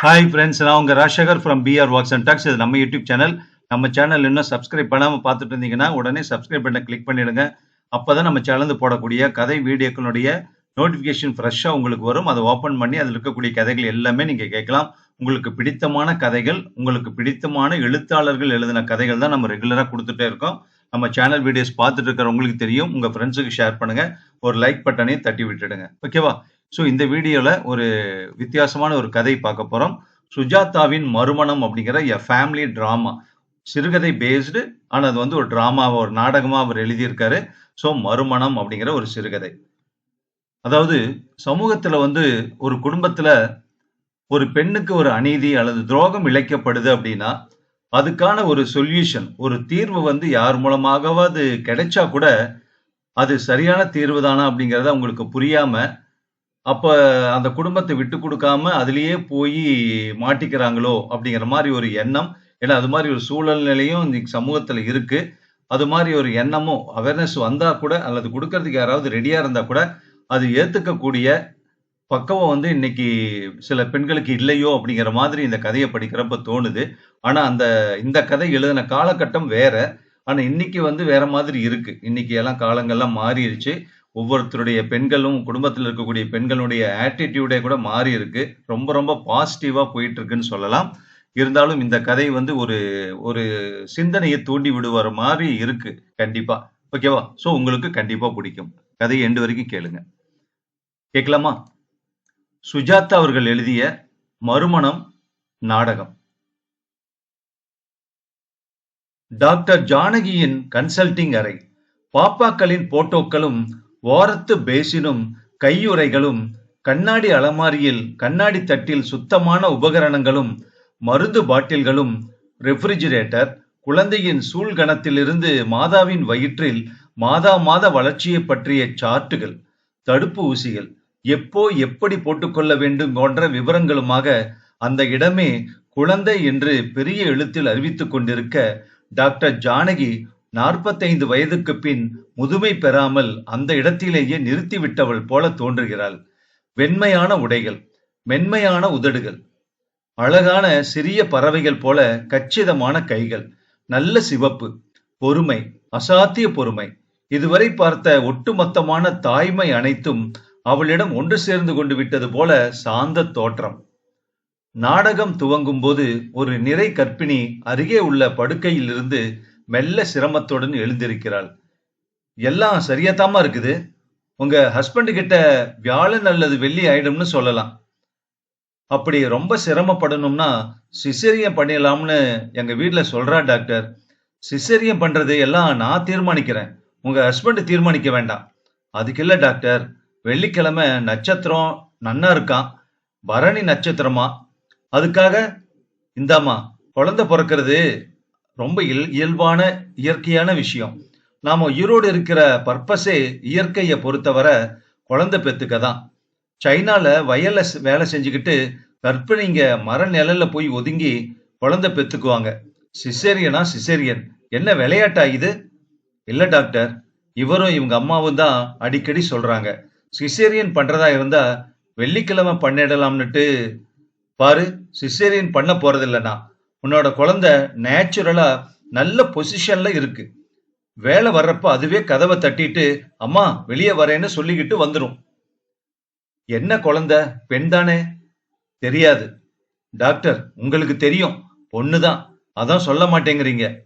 Hi friends நான் உங்கள் Rajasekar from PR walks and talks இது நம்ம யூடியூப் சேனல் நம்ம சேனல் இன்னும் சப்ஸ்கிரைப் பண்ணாமல் பார்த்துட்டு இருந்தீங்கன்னா உடனே சப்ஸ்கிரைப் பண்ண கிளிக் பண்ணிடுங்க. அப்போ தான் நம்ம சேனல் போடக்கூடிய கதை வீடியோக்களுடைய நோட்டிஃபிகேஷன் ஃப்ரெஷ்ஷாக உங்களுக்கு வரும். அதை ஓப்பன் பண்ணி அதில் இருக்கக்கூடிய கதைகள் எல்லாமே நீங்கள் கேட்கலாம். உங்களுக்கு பிடித்தமான கதைகள் உங்களுக்கு பிடித்தமான எழுத்தாளர்கள் எழுதின கதைகள் தான் நம்ம ரெகுலராக கொடுத்துட்டே இருக்கோம். நம்ம சேனல் வீடியோஸ் பார்த்துட்டு இருக்கிறவங்களுக்கு தெரியும். உங்கள் ஃப்ரெண்ட்ஸுக்கு ஷேர் பண்ணுங்கள் ஒரு லைக் பட்டனையும் தட்டி விட்டுடுங்க. ஓகேவா ஸோ இந்த வீடியோவில் ஒரு வித்தியாசமான ஒரு கதை பார்க்க போகிறோம் சுஜாதாவின் மறுமணம் அப்படிங்கிற எ ஃபேமிலி ட்ராமா சிறுகதை பேஸ்டு ஆனால் அது வந்து ஒரு ட்ராமாவை ஒரு நாடகமாக அவர் எழுதியிருக்காரு. ஸோ மறுமணம் அப்படிங்கிற ஒரு சிறுகதை. அதாவது சமூகத்தில் வந்து ஒரு குடும்பத்தில் ஒரு பெண்ணுக்கு ஒரு அநீதி அல்லது துரோகம் இழைக்கப்படுது அப்படின்னா அதுக்கான ஒரு சொல்யூஷன் ஒரு தீர்வு வந்து யார் மூலமாகவாது கிடைச்சா கூட அது சரியான தீர்வு தானா அப்படிங்கிறத உங்களுக்கு புரியாமல் அப்ப அந்த குடும்பத்தை விட்டு கொடுக்காம அதுலயே போய் மாட்டிக்கிறாங்களோ அப்படிங்கிற மாதிரி ஒரு எண்ணம். ஏன்னா அது மாதிரி ஒரு சூழ்நிலையும் இன்னைக்கு சமூகத்துல இருக்கு. அது மாதிரி ஒரு எண்ணமும் அவேர்னஸ் வந்தா கூட அல்லது கொடுக்கறதுக்கு யாராவது ரெடியா இருந்தா கூட அது ஏத்துக்கக்கூடிய பக்குவம் வந்து இன்னைக்கு சில பெண்களுக்கு இல்லையோ அப்படிங்கிற மாதிரி இந்த கதையை படிக்கிறப்ப தோணுது. ஆனா அந்த இந்த கதை எழுதின காலகட்டம் வேற. ஆனா இன்னைக்கு வந்து வேற மாதிரி இருக்கு. இன்னைக்கு எல்லாம் காலங்கள்லாம் மாறிடுச்சு. ஒவ்வொருத்தருடைய பெண்களும் குடும்பத்தில் இருக்கக்கூடிய பெண்களுடைய ஆட்டிடியூடே கூட மாறி இருக்கு. ரொம்ப ரொம்ப பாசிட்டிவா போயிட்டு இருக்குன்னு சொல்லலாம். இருந்தாலும் இந்த கதை வந்து ஒரு ஒரு சிந்தனையை தூண்டி விடுவார மாதிரி இருக்கு. கண்டிப்பா. ஓகேவா சோ உங்களுக்கு கண்டிப்பா பிடிக்கும். கதை எண்டு வரைக்கும் கேளுங்க. கேட்கலாமா? சுஜாதா அவர்கள் எழுதிய மறுமணம் நாடகம். டாக்டர் ஜானகியின் கன்சல்டிங் அறை. பாப்பாக்களின் போட்டோக்களும் ஓரத்து பேசினும் கையுறைகளும் கண்ணாடி அலமாரியில் கண்ணாடி தட்டில் சுத்தமான உபகரணங்களும் மருந்து பாட்டில்களும் ரெஃப்ரிஜிரேட்டர் குழந்தையின் சூழ்கணத்திலிருந்து மாதாவின் வயிற்றில் மாதா மாத வளர்ச்சியை பற்றிய சார்ட்டுகள் தடுப்பு ஊசிகள் எப்போ எப்படி போட்டுக்கொள்ள வேண்டும் போன்ற விவரங்களுமாக அந்த இடமே குழந்தை என்று பெரிய எழுத்தில் அறிவித்துக் கொண்டிருக்க டாக்டர் ஜானகி நாற்பத்தைந்து வயதுக்கு பின் முதுமை பெறாமல் அந்த இடத்திலேயே நிறுத்திவிட்டவள் போல தோன்றுகிறாள். வெண்மையான உடைகள் மென்மையான உதடுகள் அழகான சிறிய பறவைகள் போல கச்சிதமான கைகள் நல்ல சிவப்பு பொறுமை அசாத்திய பொறுமை. இதுவரை பார்த்த ஒட்டுமொத்தமான தாய்மை அனைத்தும் அவளிடம் ஒன்று சேர்ந்து கொண்டு விட்டது போல சாந்த தோற்றம். நாடகம் துவங்கும் போது ஒரு நிறை கற்பிணி அருகே உள்ள படுக்கையில் இருந்து மெல்ல சிரமத்துடன் எழுந்திருக்கிறாள். எல்லாம் சரியாத்தாமா இருக்குது. உங்க ஹஸ்பண்ட் கிட்ட வியாழன் அல்லது வெள்ளி ஆயிடும்னு சொல்லலாம். அப்படி ரொம்ப சிரமப்படணும்னா சிசேரியம் பண்ணிடலாம்னு எங்க வீட்டில் சொல்றா டாக்டர். சிசேரியம் பண்றது எல்லாம் நான் தீர்மானிக்கிறேன். உங்க ஹஸ்பண்ட் தீர்மானிக்க வேண்டாம். அதுக்கு இல்ல டாக்டர். வெள்ளிக்கிழமை நட்சத்திரம் நன்னா இருக்கான் பரணி நட்சத்திரமா? அதுக்காக இந்தாம்மா குழந்தை பிறக்கிறது. ரொம்ப இயல்பான இயற்கையான விஷயம். நாம உயிரோடு இருக்கிற பர்பஸே இயற்கையை பொறுத்தவரை குழந்தை பெத்துக்க தான். சைனால வயல்ல வேலை செஞ்சுக்கிட்டு கர்ப்பிணிங்க மர நிழல்ல போய் ஒதுங்கி குழந்தை பெத்துக்குவாங்க. சிசேரியனா சிசேரியன். என்ன விளையாட்டா இது? இல்ல டாக்டர் இவரும் இவங்க அம்மாவும் தான் அடிக்கடி சொல்றாங்க. சிசேரியன் பண்றதா இருந்தா வெள்ளிக்கிழமை பண்ணிடலாம்னுட்டு பாரு சிசேரியன் பண்ண போறது உன்னோட குழந்தை நேச்சுரலா நல்ல பொசிஷன்ல இருக்கு. வேலை வர்றப்ப அதுவே கதவை தட்டிட்டு அம்மா வெளியே வரேன்னு சொல்லிக்கிட்டு வந்துடும் என்ன குழந்தை? பெண் தானே? தெரியாது. டாக்டர் உங்களுக்கு தெரியும். பொண்ணுதான் அதான் சொல்ல மாட்டேங்கிறீங்க.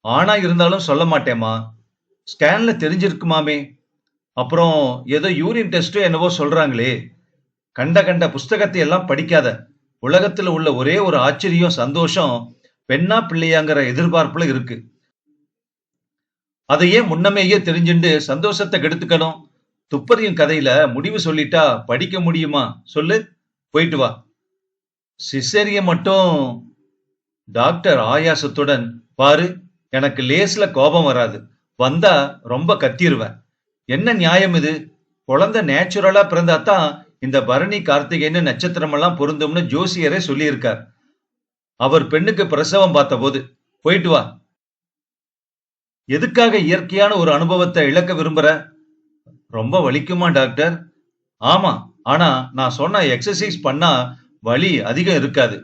ஆனா இருந்தாலும் சொல்ல மாட்டேம்மா. ஸ்கேன்ல தெரிஞ்சிருக்குமாமே. அப்புறம் ஏதோ யூரின் டெஸ்ட்டோ என்னவோ சொல்றாங்களே. கண்ட கண்ட புஸ்தகத்தை எல்லாம் படிக்காத. உலகத்துல உள்ள ஒரே ஒரு ஆச்சரியம் சந்தோஷம் பெண்ணா பிள்ளையாங்கிற எதிர்பார்ப்புல இருக்கு. அதையே முன்னமேயே தெரிஞ்சுண்டு சந்தோஷத்தை கெடுத்துக்கணும். துப்பறியும் கதையில முடிவு சொல்லிட்டா படிக்க முடியுமா? சொல்லு போயிட்டு வா. சிசேரிய மட்டும் டாக்டர் ஆயாசத்துடன் பாரு எனக்கு லேஸ்ல கோபம் வராது. வந்தா ரொம்ப கத்திருவேன். என்ன நியாயம் இது? குழந்தை நேச்சுரலா பிறந்தாதான் இந்த பரணி கார்த்திகைன்னு நட்சத்திரம் எல்லாம் பொருந்தும்னு ஜோசியரே சொல்லியிருக்கார். அவர் பெண்ணுக்கு பிரசவம் பார்த்தபோது போயிட்டு வா. எதுக்காக இயற்கையான ஒரு அனுபவத்தை இழக்க விரும்புற? ரொம்ப வலிக்குமா டாக்டர்? ஆமா ஆனா நான் சொன்ன எக்ஸசைஸ் பண்ணா வலி அதிகம் இருக்காது.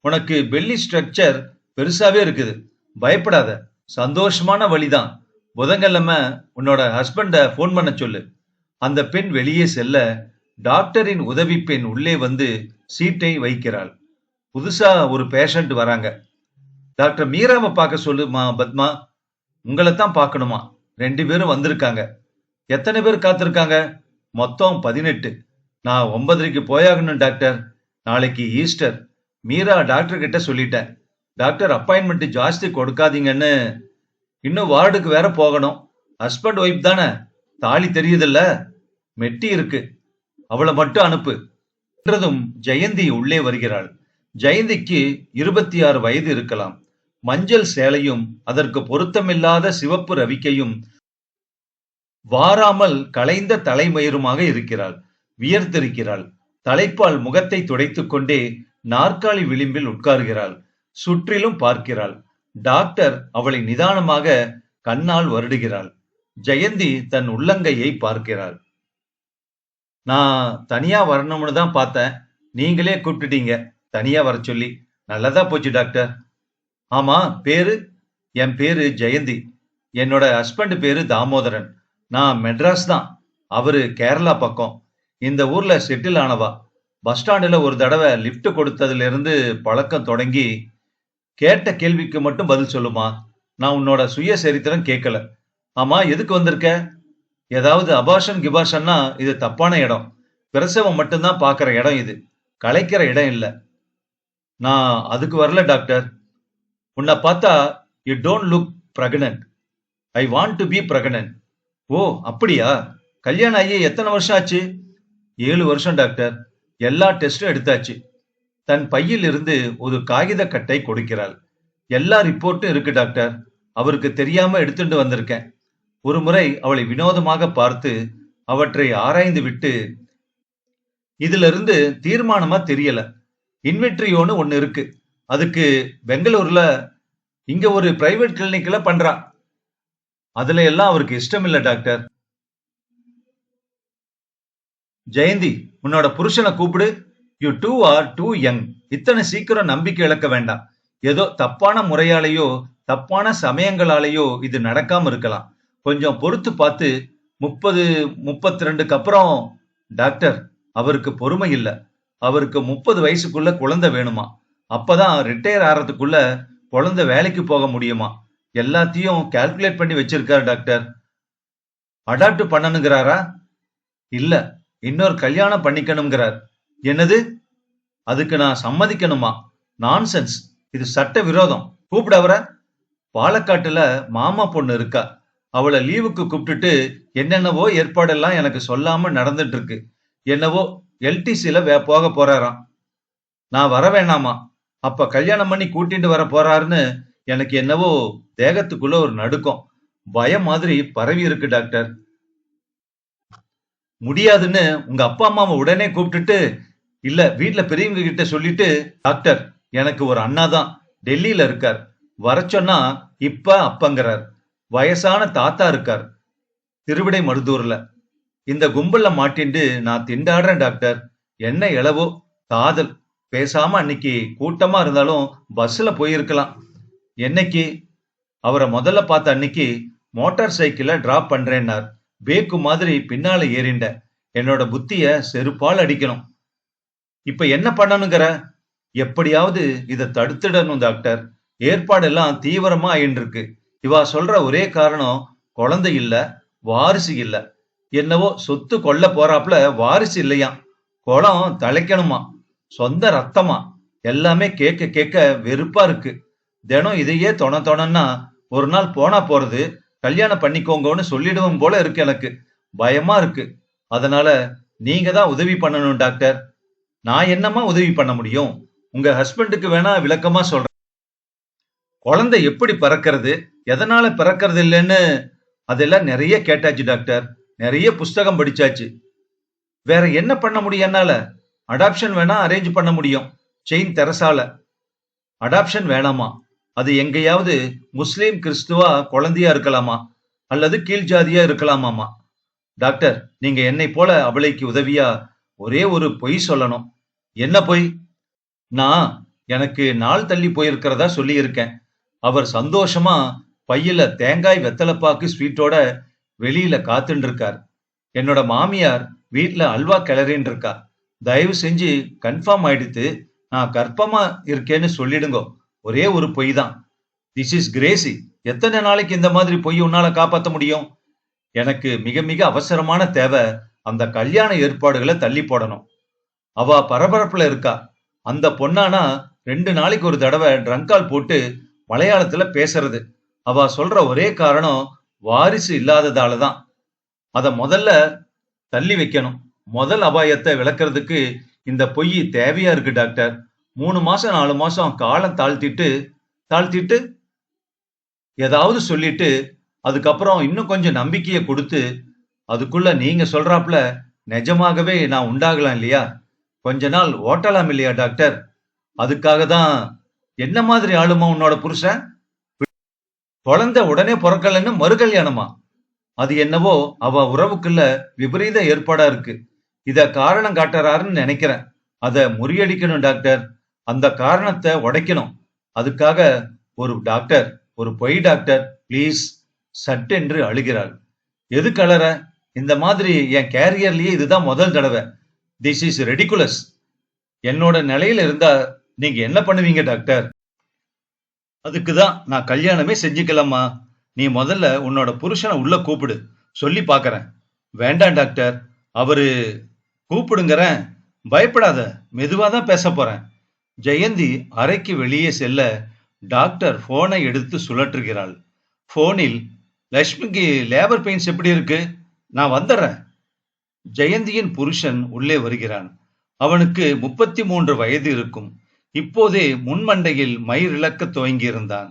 உனக்கு பெல்லி ஸ்ட்ரக்சர் பெருசாவே இருக்குது. பயப்படாத. சந்தோஷமான வழிதான் புதன்கிழமை உன்னோட ஹஸ்பண்ட ஃபோன் பண்ண சொல்லு. அந்த பெண் வெளியே செல்ல டாக்டரின் உதவி பெண் உள்ளே வந்து சீட்டை வைக்கிறாள். புதுசா ஒரு பேஷண்ட் வராங்க. டாக்டர் மீராவை பார்க்க சொல்லுமா பத்மா? உங்களை தான் பார்க்கணுமா? ரெண்டு பேரும் வந்திருக்காங்க. எத்தனை பேர் காத்திருக்காங்க? மொத்தம் பதினெட்டு. நான் ஒன்பதரைக்கு போயாகணும் டாக்டர். நாளைக்கு ஈஸ்டர். மீரா டாக்டர் கிட்ட சொல்லிட்டேன். டாக்டர் அப்பாயின்மெண்ட் ஜாஸ்தி கொடுக்காதீங்கன்னு. இன்னும் வார்டுக்கு வேற போகணும். ஹஸ்பண்ட் ஒய்ஃப் தானே? தாலி தெரியுதுல்ல? மெட்டி இருக்கு. அவளை மட்டும் அனுப்பு. என்றதும் ஜெயந்தி உள்ளே வருகிறாள். ஜெயந்திக்கு இருபத்தி ஆறு வயது இருக்கலாம். மஞ்சள் சேலையும் அதற்கு பொருத்தமில்லாத சிவப்பு ரவிக்கையும் வாராமல் களைந்த தலைமயிருமாக இருக்கிறாள். வியர்த்திருக்கிறாள். தலைப்பால் முகத்தை துடைத்துக் கொண்டே நாற்காலி விளிம்பில் உட்கார்கிறாள். சுற்றிலும் பார்க்கிறாள். டாக்டர் அவளை நிதானமாக கண்ணால் வருடுகிறாள். ஜெயந்தி தன் உள்ளங்கையை பார்க்கிறாள். நான் தனியா வரணும்னு தான் பார்த்தேன். நீங்களே கூப்பிட்டுட்டீங்க. தனியா வர சொல்லி. நல்லதா போச்சு டாக்டர். ஆமா பேரு? என் பேரு ஜெயந்தி. என்னோட ஹஸ்பண்ட் பேரு தாமோதரன். நான் மெட்ராஸ் தான். அவரு கேரளா பக்கம். இந்த ஊர்ல செட்டில் ஆனவா. பஸ் ஸ்டாண்டில் ஒரு தடவை லிஃப்ட் கொடுத்ததுல இருந்து பழக்கம் தொடங்கி கேட்ட கேள்விக்கு மட்டும் பதில் சொல்லுமா? நான் உன்னோட சுய சரித்திரம் கேட்கல. ஆமா எதுக்கு வந்திருக்க? ஏதாவது அபாஷன் கிபாஷன்னா இது தப்பான இடம். பிரசவம் மட்டும்தான் பார்க்குற இடம் இது. கலைக்கிற இடம் இல்லை. நான் அதுக்கு வரல டாக்டர். உன்னை பார்த்தா you don't look pregnant I want to be pregnant oh அப்படியா? கல்யாணம் ஆகி எத்தனை வருஷம் ஆச்சு? ஏழு வருஷம் டாக்டர். எல்லா டெஸ்டும் எடுத்தாச்சு. தன் பையில் இருந்து ஒரு காகித கட்டை கொடுக்கிறாள். எல்லா ரிப்போர்ட்டும் இருக்கு டாக்டர். அவருக்கு தெரியாம எடுத்துட்டு வந்திருக்கேன். ஒரு முறை அவளை வினோதமாக பார்த்து அவற்றை ஆராய்ந்து விட்டு இதுல இருந்து தீர்மானமா தெரியல. இன்வென்ட்ரியோன்னு ஒண்ணு இருக்கு. அதுக்கு பெங்களூர்ல இங்க ஒரு பிரைவேட் கிளினிக்ல பண்றா. அதுல எல்லாம் அவருக்கு இஷ்டம் இல்ல டாக்டர். ஜெயந்தி உன்னோட புருஷனை கூப்பிடு. You two are too young. இத்தனை சீக்கிரம் நம்பிக்கை இழக்க வேண்டாம். ஏதோ தப்பான முறையாலேயோ தப்பான சமயங்களாலேயோ இது நடக்காம இருக்கலாம். கொஞ்சம் பொறுத்து பார்த்து முப்பது முப்பத்தி ரெண்டுக்கு அப்புறம் டாக்டர் அவருக்கு பொறுமை இல்லை. அவருக்கு முப்பது வயசுக்குள்ள குழந்தை வேணுமா? அப்பதான் ரிட்டையர் ஆகிறதுக்குள்ள குழந்தை வேலைக்கு போக முடியுமா? எல்லாத்தையும் கால்குலேட் பண்ணி வச்சிருக்காரு டாக்டர். அடாப்ட் பண்ணணுங்கிறாரா? இல்ல இன்னொரு கல்யாணம் பண்ணிக்கணுங்கிறார். என்னது? அதுக்கு நான் சம்மதிக்கணுமா? நான்சென்ஸ் இது சட்ட விரோதம். கூப்பிட அவரை. பாலக்காட்டுல மாமா பொண்ணு இருக்கா. அவளை லீவுக்கு கூப்பிட்டுட்டு என்னென்னவோ ஏற்பாடெல்லாம் எனக்கு சொல்லாம நடந்துட்டு இருக்கு என்னவோ எல்டிசில வே போக போறாராம். நான் வர வேணாமா? அப்ப கல்யாணம் பண்ணி கூட்டிட்டு வர போறாருன்னு எனக்கு என்னவோ தேகத்துக்குள்ள ஒரு நடுக்கம். பயம் மாதிரி பரவி இருக்கு டாக்டர். முடியாதுன்னு உங்க அப்பா அம்மாவை உடனே கூப்பிட்டுட்டு இல்ல வீட்டுல பெரியவங்க கிட்ட சொல்லிட்டு டாக்டர் எனக்கு ஒரு அண்ணா தான் டெல்லியில இருக்கார். வர சொன்னா இப்ப அப்பங்கிறார். வயசான தாத்தா இருக்கார். திருவிடை மருதூர்ல. இந்த கும்பல்ல மாட்டிண்டு நான் திண்டாடுறேன் டாக்டர். என்ன இளவோ காதல். பேசாம அன்னைக்கு கூட்டமா இருந்தாலும் பஸ்ல போயிருக்கலாம். என்னைக்கு? அவரை முதல்ல பார்த்த அன்னைக்கு மோட்டார் சைக்கிளை டிராப் பண்றேன்னார். பேக்கு மாதிரி பின்னால ஏறிண்ட. என்னோட புத்திய செருப்பால் அடிக்கணும். இப்ப என்ன பண்ணணுங்கிற? எப்படியாவது இதை தடுத்துடணும் டாக்டர். ஏற்பாடெல்லாம் தீவிரமா ஆயின்னு இருக்கு இவா சொல்ற ஒரே காரணம் குழந்தை இல்ல வாரிசு இல்ல. என்னவோ சொத்து கொல்ல போறாப்புல வாரிசு இல்லையாம். குளம் தலைக்கணுமா? சொந்த ரத்தமா? எல்லாமே கேட்க கேட்க வெறுப்பா இருக்கு. தினம் இதையே தொண தொணன்னா ஒரு நாள் போனா போறது கல்யாணம் பண்ணிக்கோங்கன்னு சொல்லிடுவோம் போல இருக்கு எனக்கு. பயமா இருக்கு. அதனால நீங்க தான் உதவி பண்ணணும் டாக்டர். நான் என்னமா உதவி பண்ண முடியும்? உங்க ஹஸ்பண்டுக்கு வேணா விளக்கமா சொல்றேன். குழந்தை எப்படி பிறக்கிறது? எதனால பிறக்கிறது இல்லைன்னு அதெல்லாம் நிறைய கேட்டாச்சு டாக்டர். நிறைய புஸ்தகம் படிச்சாச்சு. வேற என்ன பண்ண முடியும் என்னால? அடாப்ஷன் வேணா அரேஞ்ச் பண்ண முடியும். செயின் தெரசால. அடாப்ஷன் வேணாமா? அது எங்கேயாவது முஸ்லீம் கிறிஸ்துவா குழந்தையா இருக்கலாமா? அல்லது கீழ் ஜாதியா இருக்கலாமாமா? டாக்டர் நீங்க என்னை போல அவளைக்கு உதவியா ஒரே ஒரு பொய் சொல்லணும். என்ன பொய்? நான் எனக்கு நாள் தள்ளி போயிருக்கிறதா சொல்லியிருக்கேன். அவர் சந்தோஷமா பையில தேங்காய் வெத்தலைப்பாக்கு ஸ்வீட்டோட வெளியில காத்துட்டு இருக்கார் என்னோட மாமியார் வீட்டுல அல்வா கிளறின்னு இருக்கா தயவு செஞ்சு கன்ஃபார்ம் ஆயிடுத்து நான் கர்ப்பமா இருக்கேன்னு சொல்லிடுங்க. ஒரே ஒரு பொய் தான் திஸ் இஸ் கிரேசி எத்தனை நாளைக்கு இந்த மாதிரி பொய் உன்னால காப்பாத்த முடியும்? எனக்கு மிக மிக அவசரமான தேவை அந்த கல்யாண ஏற்பாடுகளை தள்ளி போடணும். அவ பரபரப்புல இருக்கா. அந்த பொண்ணானா ரெண்டு நாளைக்கு ஒரு தடவை ட்ரங்கால் போட்டு மலையாளத்துல பேசுறது. அவ சொல்ற ஒரே காரணம் வாரிசு இல்லாததால தான் அதை முதல்ல தள்ளி வைக்கணும். முதல் அபாயத்தை விளக்குறதுக்கு இந்த பொய் தேவையா இருக்கு டாக்டர். மூணு மாசம் நாலு மாசம் காலம் தாழ்த்திட்டு தாழ்த்திட்டு ஏதாவது சொல்லிட்டு அதுக்கப்புறம் இன்னும் கொஞ்சம் நம்பிக்கையை கொடுத்து அதுக்குள்ள நீங்க சொல்றாப்புல நிஜமாகவே நான் உண்டாகலாம் இல்லையா? கொஞ்ச நாள் ஓட்டலாம் இல்லையா டாக்டர்? அதுக்காக தான் என்ன மாதிரி ஆளுமா உன்னோட புருஷன்? குழந்தை உடனே பிறக்கலன்னு மறு கல்யாணமா அது என்னவோ அவ உறவுக்குள்ள விபரீத ஏற்பாடா இருக்கு. இத காரணம் காட்டுறாருன்னு நினைக்கிறேன். அத முறியடிக்கணும் டாக்டர். அந்த காரணத்தை உடைக்கணும். அதுக்காக ஒரு டாக்டர் ஒரு பொய் டாக்டர் ப்ளீஸ் சட்டென்று அழுகிறாள். எது கலர? இந்த மாதிரி என் கேரியர்லயே இதுதான் முதல் தடவை. This is ridiculous. என்னோட நிலையில இருந்தா நீங்க என்ன பண்ணுவீங்க டாக்டர்? அதுக்கு தான் நான் கல்யாணமே செஞ்சுக்கலாமா நீ முதல்ல உன்னோட புருஷனை உள்ள கூப்பிடு. சொல்லி பார்க்கறேன் வேண்டாம் டாக்டர். அவரு கூப்பிடுங்கறேன். பயப்படாத. மெதுவா தான் பேச போறேன். ஜெயந்தி அறைக்கு வெளியே செல்ல டாக்டர் போனை எடுத்து சுழற்றுகிறாள். போனில் லக்ஷ்மிக்கு லேபர் பெயின்ஸ் எப்படி இருக்கு? நான் வந்துடுறேன். ஜெயந்தியின் புருஷன் உள்ளே வருகிறான். அவனுக்கு முப்பத்தி மூன்று வயது இருக்கும். இப்போதே முன்மண்டையில் மயிரிழக்க துவங்கியிருந்தான்.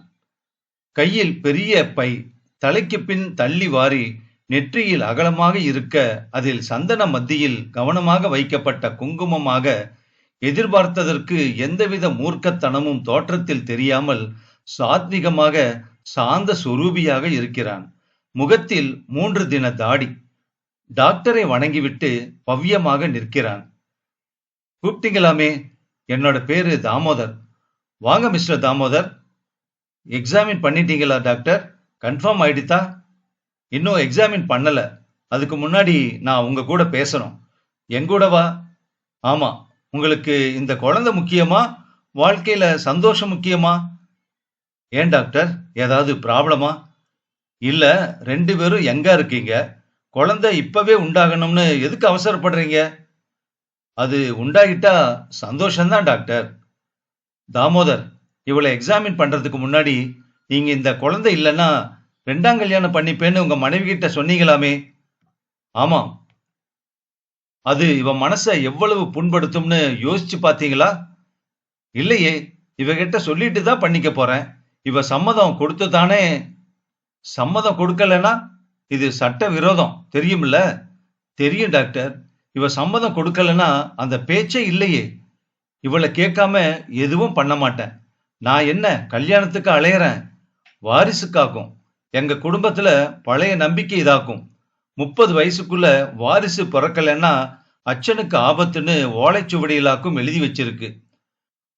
கையில் பெரிய பை தலைக்கு பின் தள்ளி வாரி நெற்றியில் அகலமாக இருக்க அதில் சந்தன மத்தியில் கவனமாக வைக்கப்பட்ட குங்குமமாக எதிர்பார்த்ததற்கு எந்தவித மூர்க்கத்தனமும் தோற்றத்தில் தெரியாமல் சாத்விகமாக சாந்த சுரூபியாக இருக்கிறான். முகத்தில் மூன்று தின தாடி. டாக்டரை வணங்கிவிட்டு பவ்யமாக நிற்கிறான். கூப்பிட்டீங்களாமே? என்னோட பேரு தாமோதர். வாங்க மிஸ்டர் தாமோதர். எக்ஸாமின் பண்ணிட்டீங்களா டாக்டர் கன்ஃபார்ம் ஆயிடுதா இன்னும் எக்ஸாமின் பண்ணல. அதுக்கு முன்னாடி நான் உங்க கூட பேசணும். எங்கூடவா ஆமா உங்களுக்கு இந்த குழந்தை முக்கியமா? வாழ்க்கையில சந்தோஷம் முக்கியமா? ஏன் டாக்டர் ஏதாவது ப்ராப்ளமா இல்ல ரெண்டு பேரும் எங்க இருக்கீங்க? குழந்தை இப்பவே உண்டாகணும்னு எதுக்கு அவசரப்படுறீங்க? அது உண்டாகிட்டா சந்தோஷம்தான் டாக்டர். தாமோதர் இவளை எக்ஸாமின் பண்றதுக்கு முன்னாடி நீங்க இந்த குழந்தை இல்லைன்னா ரெண்டாம் கல்யாணம் பண்ணிப்பேன்னு உங்க மனைவி கிட்ட சொன்னீங்களாமே? ஆமாம். அது இவ மனசை எவ்வளவு புண்படுத்தும்னு யோசிச்சு பாத்தீங்களா இல்லையே இவகிட்ட சொல்லிட்டு தான் பண்ணிக்க போறேன். இவ சம்மதம் கொடுத்து தானே சம்மதம் கொடுக்கலன்னா இது சட்ட விரோதம். தெரியும்ல? தெரியும் டாக்டர். இவ சம்மதம் கொடுக்கலன்னா அந்த பேச்சே இல்லையே. இவளை கேட்காம எதுவும் பண்ண மாட்டேன். நான் என்ன கல்யாணத்துக்கு அலையிறேன்? வாரிசுக்காக்கும். எங்க குடும்பத்துல பழைய நம்பிக்கை இதாக்கும். முப்பது வயசுக்குள்ள வாரிசு பிறக்கலைன்னா அச்சனுக்கு ஆபத்துன்னு ஓலைச்சுவடியிலாக்கும் எழுதி வச்சிருக்கு.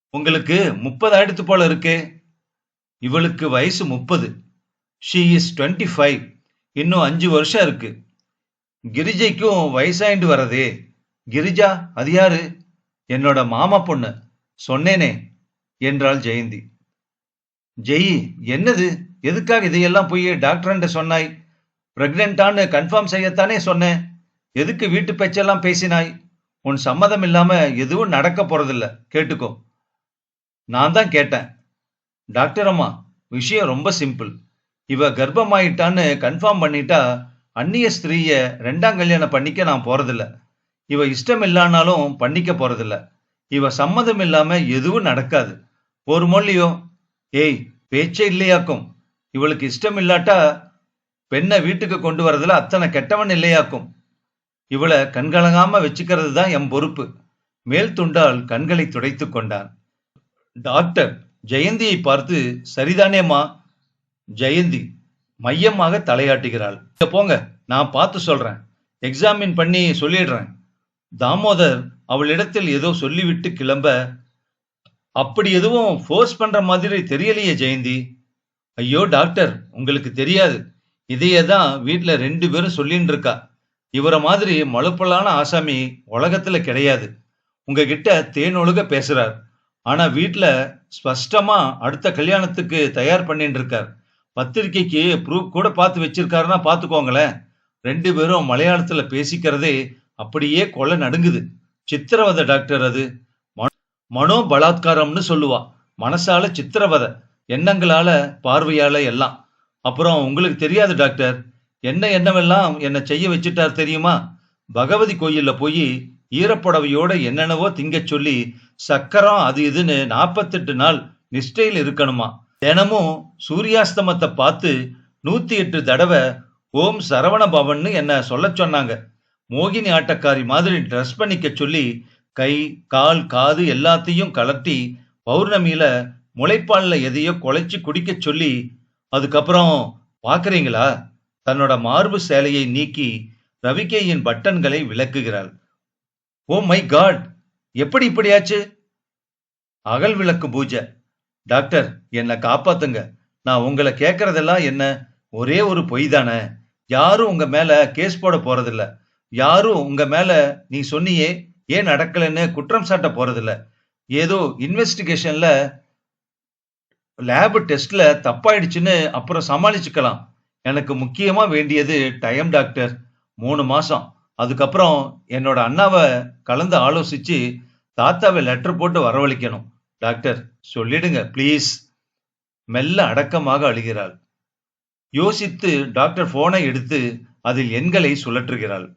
உங்களுக்கு முப்பது ஆயிடுத்து போல இருக்கே. இவளுக்கு வயசு முப்பது. ஷீ இஸ் டுவெண்ட்டி ஃபைவ் இன்னும் அஞ்சு வருஷம் இருக்கு. கிரிஜைக்கும் வயசாயிண்டு வரதே கிரிஜா அது யாரு? என்னோட மாமா பொண்ணு. சொன்னேனே என்றாள் ஜெயந்தி. ஜெயி என்னது? எதுக்காக இதையெல்லாம் போய் டாக்டர்ன்ட்ட சொன்னாய்? பிரெக்னென்டான்னு கன்ஃபார்ம் செய்யத்தானே சொன்னேன். எதுக்கு வீட்டு பேச்செல்லாம் பேசினாய்? உன் சம்மதம் இல்லாம எதுவும் நடக்க போறதில்ல. கேட்டுக்கோ. நான் தான் கேட்டேன். டாக்டர் அம்மா விஷயம் ரொம்ப சிம்பிள். இவ கர்ப்பமாயிட்டான்னு கன்ஃபார்ம் பண்ணிட்டா அந்நிய ஸ்திரீய ரெண்டாம் கல்யாணம் பண்ணிக்க நான் போறதில்ல. இவ இஷ்டம் இல்லானாலும் பண்ணிக்க போறதில்ல. இவ சம்மதம் இல்லாம எதுவும் நடக்காது. ஒரு மொழியோ ஏய் பேச்சே இல்லையாக்கும். இவளுக்கு இஷ்டம் இல்லாட்டா பெண்ணை வீட்டுக்கு கொண்டு வரதுல அத்தனை கெட்டவன் இல்லையாக்கும். இவளை கண்கலங்காம வச்சுக்கிறது தான் என் பொறுப்பு. மேல் துண்டால் கண்களை துடைத்துக் கொண்டான். டாக்டர் ஜெயந்தியை பார்த்து சரிதானேம்மா ஜெயந்தி. மையமாக தலையாட்டுகிறாள். "இங்க போங்க நான் பார்த்து சொல்றேன். எக்ஸாமின் பண்ணி சொல்லிடுறேன். தாமோதர் அவளிடத்தில் ஏதோ சொல்லிவிட்டு கிளம்ப அப்படி எதுவும் ஃபோர்ஸ் பண்ற மாதிரி தெரியலையே ஜெயந்தி. ஐயோ டாக்டர் உங்களுக்கு தெரியாது. இதையே தான் வீட்டில் ரெண்டு பேரும் சொல்லின்னு இருக்கா. இவரை மாதிரி மழுப்பலான ஆசாமி உலகத்துல கிடையாது. உங்ககிட்ட தேனொழுக பேசுறார். ஆனா வீட்டில் ஸ்பஷ்டமா அடுத்த கல்யாணத்துக்கு தயார் பண்ணிட்டு இருக்கார். பத்திரிக்கைக்கு ப்ரூஃப் கூட பார்த்து வச்சிருக்காருன்னா பார்த்துக்கோங்களேன். ரெண்டு பேரும் மலையாளத்துல பேசிக்கிறதே அப்படியே கொலை நடுங்குது. சித்திரவதை டாக்டர் அது. மனோ- பலாத்காரம்னு சொல்லுவா. மனசால சித்திரவதை எண்ணங்களால பார்வையால எல்லாம். அப்புறம் உங்களுக்கு தெரியாது டாக்டர் என்ன எண்ணமெல்லாம் என்னை செய்ய வச்சுட்டார் தெரியுமா? பகவதி கோயில்ல போய் ஈரப்புடவையோட என்னென்னவோ திங்கச் சொல்லி சக்கரம் அது இதுன்னு நாற்பத்தெட்டு நாள் நிஷ்டையில் இருக்கணுமா? தினமும் சூரியாஸ்தமத்தை பார்த்து நூத்தி எட்டு தடவை ஓம் சரவண பவன்னு என்ன சொல்ல சொன்னாங்க. மோகினி ஆட்டக்காரி மாதிரி ட்ரெஸ் பண்ணிக்க சொல்லி கை கால் காது எல்லாத்தையும் கலட்டி பௌர்ணமியில முளைப்பாலில் எதையோ குலைச்சி குடிக்கச் சொல்லி அதுக்கப்புறம் பாக்குறீங்களா தன்னோட மார்பு சேலையை நீக்கி ரவிக்கையின் பட்டன்களை விளக்குகிறாள். Oh my God! எப்படி இப்படியாச்சு? அகல் விளக்கு பூஜை. டாக்டர் என்னை காப்பாத்துங்க. நான் உங்களை கேட்கறதெல்லாம் என்ன? ஒரே ஒரு பொய் தானே. யாரும் உங்க மேல கேஸ் போட போறதில்ல. யாரும் உங்க மேல நீ சொன்னியே ஏன் நடக்கலைன்னு குற்றம் சாட்ட போறதில்ல. ஏதோ இன்வெஸ்டிகேஷன்ல லேப் டெஸ்ட்ல தப்பாயிடுச்சுன்னு அப்புறம் சமாளிச்சுக்கலாம். எனக்கு முக்கியமா வேண்டியது டைம் டாக்டர். மூணு மாசம். அதுக்கப்புறம் என்னோட அண்ணாவை கலந்து ஆலோசிச்சு தாத்தாவை லெட்டர் போட்டு வரவழைக்கணும். டாக்டர் சொல்லிடுங்க ப்ளீஸ் மெல்ல அடக்கமாக அழுகிறாள். யோசித்து டாக்டர் போனை எடுத்து அதில் எண்களை சுழற்றுகிறாள்.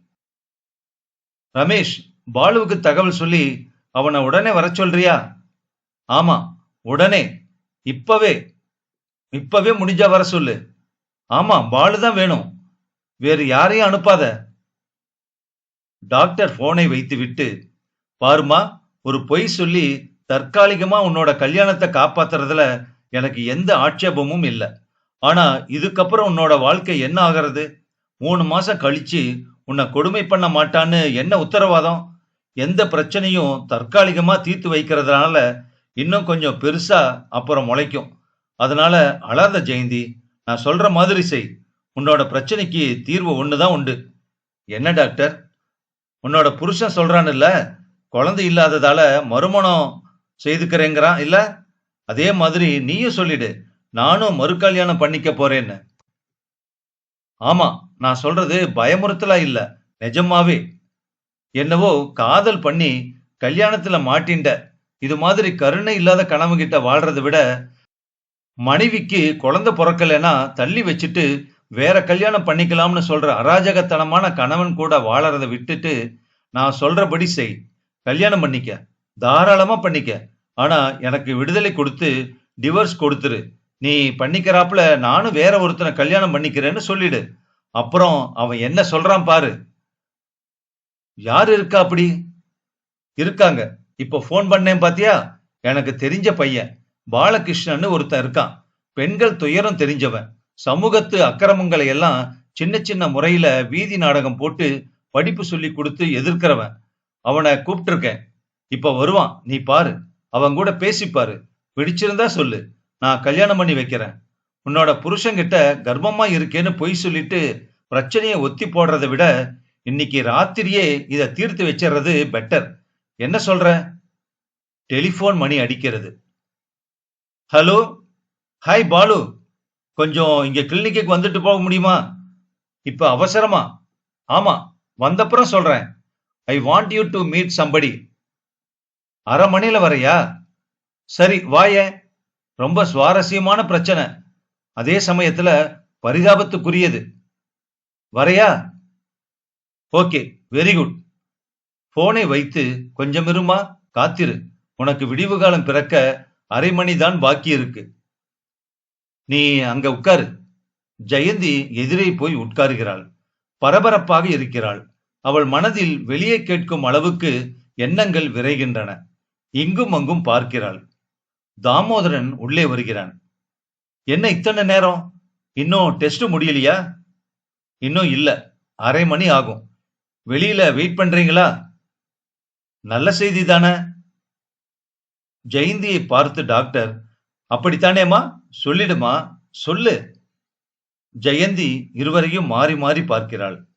ரமேஷ் பாலுவுக்கு தகவல் சொல்லி அவனை உடனே வர சொல்றியா? ஆமா உடனே. இப்பவே. இப்பவே முடிஞ்சா வர சொல்லு. ஆமா பாலு தான் வேணும். வேறு யாரையும் அனுப்பாத. டாக்டர் போனை வைத்துவிட்டு பாருமா ஒரு பொய் சொல்லி தற்காலிகமா உன்னோட கல்யாணத்தை காப்பாத்துறதுல எனக்கு எந்த ஆட்சேபமும் இல்லை. ஆனா இதுக்கப்புறம் உன்னோட வாழ்க்கை என்ன ஆகிறது? மூணு மாசம் கழிச்சு உன்னை கொடுமை பண்ண மாட்டான்னு என்ன உத்தரவாதம்? எந்த பிரச்சனையும் தற்காலிகமா தீர்த்து வைக்கிறதுனால இன்னும் கொஞ்சம் பெருசா அப்புறம் முளைக்கும். அதனால அழாத ஜெயந்தி நான் சொல்ற மாதிரி செய். உன்னோட பிரச்சனைக்கு தீர்வு ஒண்ணுதான் உண்டு. என்ன டாக்டர்? உன்னோட புருஷன் சொல்றான்ல குழந்தை இல்லாததால மறுமணம் செய்துக்கிறேங்கிறான். இல்ல அதே மாதிரி நீயும் சொல்லிடு. நானும் மறு கல்யாணம் பண்ணிக்க போறேன்னு. ஆமா நான் சொல்றது பயமுறுத்தலா இல்ல நிஜமாவே. என்னவோ காதல் பண்ணி கல்யாணத்துல மாட்டின்ட இது மாதிரி கருணை இல்லாத கணவன் கிட்ட வாழ்றதை விட மனைவிக்கு குழந்தை பிறக்கலைன்னா தள்ளி வச்சுட்டு வேற கல்யாணம் பண்ணிக்கலாம்னு சொல்ற அராஜகத்தனமான கணவன் கூட வாழறதை விட்டுட்டு நான் சொல்றபடி செய். கல்யாணம் பண்ணிக்க தாராளமா பண்ணிக்க. ஆனா எனக்கு விடுதலை கொடுத்து டிவோர்ஸ் கொடுத்துரு. நீ பண்ணிக்கிறாப்புல நானும் வேற ஒருத்தனை கல்யாணம் பண்ணிக்கிறேன்னு சொல்லிடு. அப்புறம் அவன் என்ன சொல்றான் பாரு. யார் இருக்கா அப்படி? இருக்காங்க. இப்போ ஃபோன் பண்ணேன் பாத்தியா? எனக்கு தெரிஞ்ச பையன். பாலகிருஷ்ணன்னு ஒருத்தன் இருக்கான். பெண்கள் துயரம் தெரிஞ்சவன். சமூகத்து அக்கிரமங்களை எல்லாம் சின்ன சின்ன முறையில வீதி நாடகம் போட்டு படிப்பு சொல்லி கொடுத்து எதிர்க்கிறவன். அவனை கூப்பிட்டுருக்கேன். இப்ப வருவான். நீ பாரு. அவன் கூட பேசிப்பாரு. பிடிச்சிருந்தா சொல்லு. நான் கல்யாணம் பண்ணி வைக்கிறேன். உன்னோட புருஷன்கிட்ட கர்ப்பமா இருக்கேன்னு பொய் சொல்லிட்டு பிரச்சனையை ஒத்தி போடுறதை விட இன்னைக்கு ராத்திரியே இதை தீர்த்து வச்சிடுறது பெட்டர் என்ன சொல்ற? டெலிஃபோன் மணி அடிக்கிறது. ஹலோ? ஹாய் பாலு. கொஞ்சம் இங்க கிளினிக்கு வந்துட்டு போக முடியுமா? இப்ப அவசரமா. ஆமா வந்தப்புறம் சொல்றேன். I want you to meet somebody அரை மணியில வரையா? சரி வாயே. ரொம்ப சுவாரஸ்யமான பிரச்சனை. அதே சமயத்துல பரிதாபத்துக்குரியது. வரையா? Okay very good. போனை வைத்து கொஞ்சம் இருமா? காத்திரு. உனக்கு விடிவு காலம் பிறக்க அரை மணி தான் பாக்கி இருக்கு. நீ அங்க உட்காரு. ஜெயந்தி எதிரே போய் உட்காருகிறாள். பரபரப்பாக இருக்கிறாள். அவள் மனதில் வெளியே கேட்கும் அளவுக்கு எண்ணங்கள் விரைகின்றன. இங்கும் அங்கும் பார்க்கிறாள். தாமோதரன் உள்ளே வருகிறான். என்ன இத்தனை நேரம்? இன்னும் டெஸ்ட் முடியலையா? இன்னும் இல்ல. அரை மணி ஆகும். வெளியில வெயிட் பண்றீங்களா? நல்ல செய்தி தானே. ஜெயந்தியை பார்த்து டாக்டர் அப்படித்தானேம்மா? சொல்லிடுமா? சொல்லு. ஜெயந்தி இருவரையும் மாறி மாறி பார்க்கிறாள்.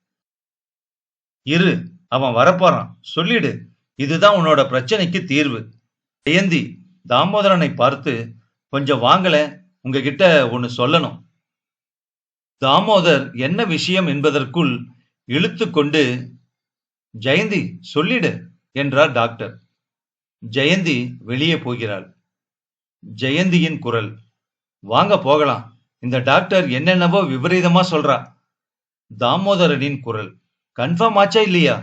இரு அவன் வரப்போறான். சொல்லிடு. இதுதான் உன்னோட பிரச்சனைக்கு தீர்வு. ஜெயந்தி தாமோதரனை பார்த்து கொஞ்சம் வாங்கல உங்ககிட்ட ஒன்னு சொல்லணும். தாமோதர் என்ன விஷயம் என்பதற்குள் இழுத்துக்கொண்டு ஜெயந்தி சொல்லிடு என்றார் டாக்டர். ஜெயந்தி வெளியே போகிறாள். ஜெயந்தியின் குரல் வாங்க போகலாம். இந்த டாக்டர் என்னென்னவோ விபரீதமா சொல்றா. தாமோதரனின் குரல் கன்ஃபார்ம் ஆச்சா இல்லையா?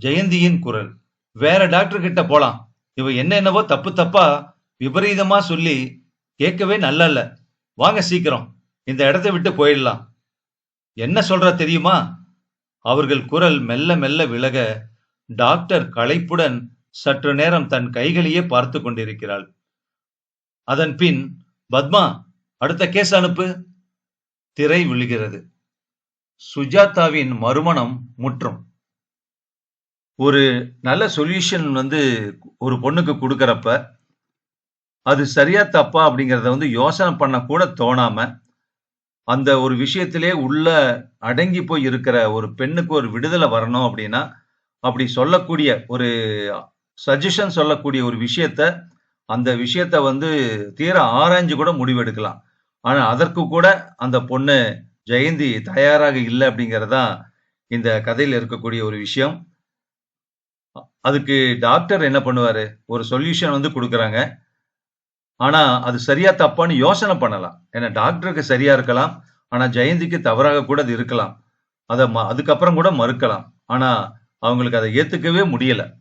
ஜெயந்தியின் குரல். வேற டாக்டர் கிட்ட போலாம். இவ என்னென்னவோ தப்பு தப்பா விபரீதமா சொல்லி கேட்கவே நல்ல வாங்க சீக்கிரம். இந்த இடத்தை விட்டு போயிடலாம். என்ன சொல்ற தெரியுமா? அவர்கள் குரல் மெல்ல மெல்ல விலக டாக்டர் களைப்புடன் சற்று நேரம் தன் கைகளையே பார்த்து கொண்டிருக்கிறாள். அதன் பின் பத்மா அடுத்த கேஸ் அனுப்பு. திரை விழுகிறது. சுஜாதாவின் மறுமணம் முற்றும். ஒரு நல்ல சொல்யூஷன் வந்து ஒரு பொண்ணுக்கு கொடுக்குறப்ப அது சரியா தப்பா அப்படிங்கிறத வந்து யோசனை பண்ண கூட தோணாம அந்த ஒரு விஷயத்திலே உள்ள அடங்கி போய் இருக்கிற ஒரு பெண்ணுக்கு ஒரு விடுதலை வரணும் அப்படின்னா அப்படி சொல்லக்கூடிய ஒரு சஜஷன் சொல்லக்கூடிய ஒரு விஷயத்த அந்த விஷயத்த வந்து தீர ஆராய்ஞ்சு கூட முடிவெடுக்கலாம். ஆனா அதற்கு கூட அந்த பொண்ணு ஜெயந்தி தயாராக இல்லை அப்படிங்கறதா இந்த கதையில இருக்கக்கூடிய ஒரு விஷயம். அதுக்கு டாக்டர் என்ன பண்ணுவாரு? ஒரு சொல்யூஷன் வந்து கொடுக்குறாங்க. ஆனா அது சரியா தப்பான்னு யோசனை பண்ணலாம். ஏன்னா டாக்டருக்கு சரியா இருக்கலாம். ஆனா ஜெயந்திக்கு தவறாக கூட அது இருக்கலாம். அதை ம- அதுக்கப்புறம் கூட மறுக்கலாம். ஆனா அவங்களுக்கு அதை ஏத்துக்கவே முடியல.